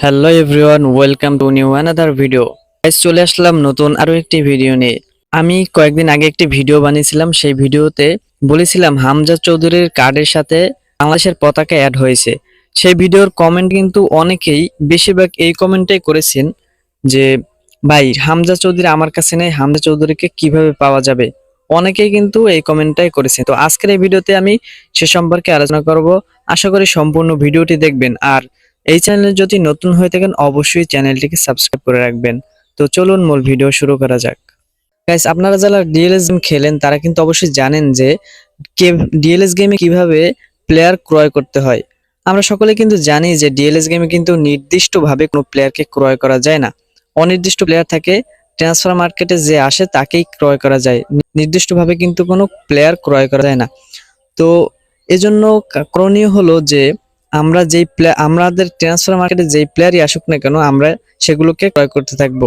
Hello everyone welcome to new another video guys চলে আসলাম নতুন আরও একটি ভিডিও নিয়ে। আমি কয়েকদিন আগে একটি ভিডিও বানিয়েছিলাম, সেই ভিডিওতে বলেছিলাম হামজা চৌধুরীর কার্ডের সাথে বাংলাদেশের পতাকা অ্যাড হয়েছে। সেই ভিডিওর কমেন্ট কিন্তু অনেকেই, বেশিরভাগ এই কমেন্টটাই করেছেন যে, ভাই, হামজা চৌধুরী আমার কাছে নেই, হামজা চৌধুরীকে কীভাবে পাওয়া যাবে? অনেকেই কিন্তু এই কমেন্টটাই করেছেন। তো আজকের এই ভিডিওতে আমি সে সম্পর্কে আলোচনা করব। আশা করি সম্পূর্ণ ভিডিওটি দেখবেন। আর এই চ্যানেলে যদি নতুন হয়ে থাকেন, অবশ্যই চ্যানেলটিকে সাবস্ক্রাইব করে রাখবেন। তো চলুন মূল ভিডিও শুরু করা যাক। গাইস আপনারা যারা ডিএলএস গেম খেলেন, তারা কিন্তু অবশ্যই জানেন যে ডিএলএস গেমে কীভাবে প্লেয়ার ক্রয় করতে হয়। আমরা সকলে কিন্তু জানি যে ডিএলএস গেমে কিন্তু নির্দিষ্টভাবে কোনো প্লেয়ারকে ক্রয় করা যায় না। অনির্দিষ্ট প্লেয়ার থাকে ট্রান্সফার মার্কেটে যে আসে, তাকেই ক্রয় করা যায়। নির্দিষ্টভাবে কিন্তু কোনো প্লেয়ার ক্রয় করা যায় না। তো এজন্য করণীয় হলো যে আমরা যেই আমাদের ট্রান্সফার মার্কেটে যেই প্লেয়ারই আসুক না কেন, আমরা সেগুলোকে ক্রয় করতে থাকব।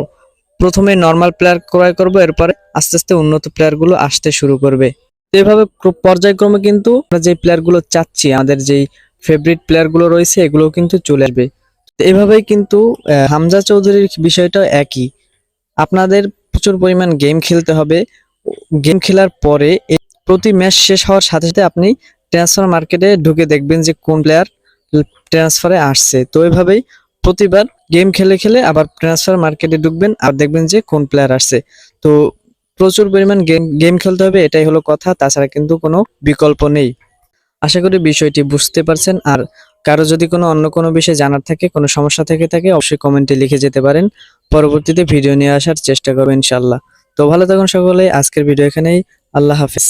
প্রথমে নর্মাল প্লেয়ার ক্রয় করব, এরপরে আস্তে আস্তে উন্নত প্লেয়ারগুলো আসতে শুরু করবে। এভাবে পর্যায়ক্রমে কিন্তু আমরা যে প্লেয়ারগুলো চাচ্ছি, আমাদের যেই ফেভারিট প্লেয়ারগুলো রয়েছে এগুলো কিন্তু চলে আসবে। এভাবেই কিন্তু হামজা চৌধুরীর বিষয়টা একই। আপনাদের প্রচুর পরিমাণ গেম খেলতে হবে। গেম খেলার পরে প্রতি ম্যাচ শেষ হওয়ার সাথে সাথে আপনি ট্রান্সফার মার্কেটে ঢুকে দেখবেন যে কোন প্লেয়ার ট্রান্সফারে আসছে। তো এইভাবেই প্রতিবার গেম খেলে খেলে আবার ট্রান্সফার মার্কেটে ঢুকবেন আর দেখবেন যে কোন প্লেয়ার আসছে। তো প্রচুর পরিমাণ গেম গেম খেলতে হবে, এটাই হলো কথা, তাছাড়া কিন্তু কোনো বিকল্প নেই। আশা করি বিষয়টি বুঝতে পারছেন, আর কারও যদি কোনো অন্য কোনো বিষয় জানার থাকে, কোনো সমস্যা থেকে থাকে, অবশ্যই কমেন্টে লিখে যেতে পারেন। পরবর্তীতে ভিডিও নিয়ে আসার চেষ্টা করব ইনশাল্লাহ তো ভালো থাকুন সকলে, আজকের ভিডিও এখানেই, আল্লাহ হাফিজ।